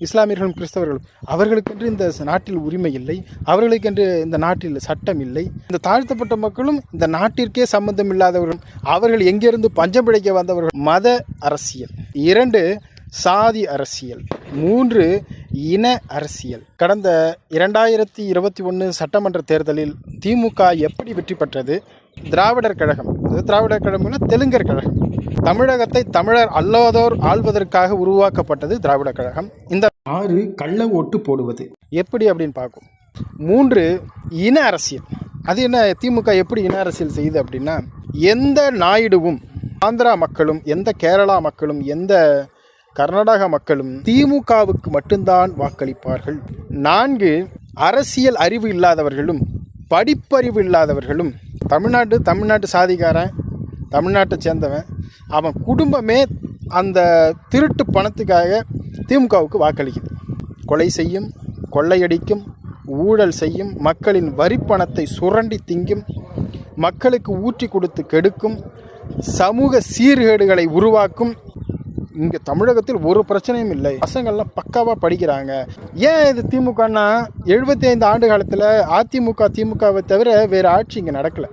இஸ்லாமியர்களும் கிறிஸ்தவர்களும் அவர்களுக்கென்று இந்த நாட்டில் உரிமை இல்லை அவர்களுக்கென்று இந்த நாட்டில் சட்டம் இல்லை. இந்த தாழ்த்தப்பட்ட மக்களும் இந்த நாட்டிற்கே சம்பந்தம் இல்லாதவர்களும் அவர்கள் எங்கிருந்து பஞ்சம் பிழைக்க வந்தவர்கள்? மத அரசியல். இரண்டு சாதி அரசியல். மூன்று இன அரசியல். கடந்த இரண்டாயிரத்தி இருபத்தி ஒன்று சட்டமன்ற தேர்தலில் திமுக எப்படி வெற்றி பெற்றது? திராவிடர் கழகம். திராவிடர் கழகம்னா தெலுங்கர் கழகம். தமிழகத்தை தமிழர் அல்லாதோர் ஆள்வதற்காக உருவாக்கப்பட்டது திராவிட கழகம். இந்த ஆறு கள்ள ஓட்டு போடுவது. எப்படி அப்படின்னு பார்க்கும் மூன்று இன அரசியல். அது என்ன திமுக எப்படி இன அரசியல் செய்யுது அப்படின்னா எந்த நாயுடுவும் ஆந்திரா மக்களும் எந்த கேரளா மக்களும் எந்த கர்நாடக மக்களும் திமுகவுக்கு மட்டும்தான் வாக்களிப்பார்கள். நான்கு அரசியல் அறிவு இல்லாதவர்களும் படிப்பறிவு இல்லாதவர்களும் தமிழ்நாட்டு தமிழ்நாட்டு சாதிக்காரன் தமிழ்நாட்டை சேர்ந்தவன் அவன் குடும்பமே அந்த திருட்டு பணத்துக்காக திமுகவுக்கு வாக்களிக்குது. கொலை செய்யும் கொள்ளையடிக்கும் ஊழல் செய்யும் மக்களின் வரிப்பணத்தை சுரண்டி திங்கும் மக்களுக்கு ஊற்றி கொடுத்து கெடுக்கும் சமூக சீர்கேடுகளை உருவாக்கும். இங்கே தமிழகத்தில் ஒரு பிரச்சனையும் இல்லை. பசங்கள்லாம் பக்காவாக படிக்கிறாங்க. ஏன் இது திமுகன்னா எழுபத்தி ஐந்து ஆண்டு காலத்தில் அதிமுக திமுகவை தவிர வேறு ஆட்சி இங்கே நடக்கலை.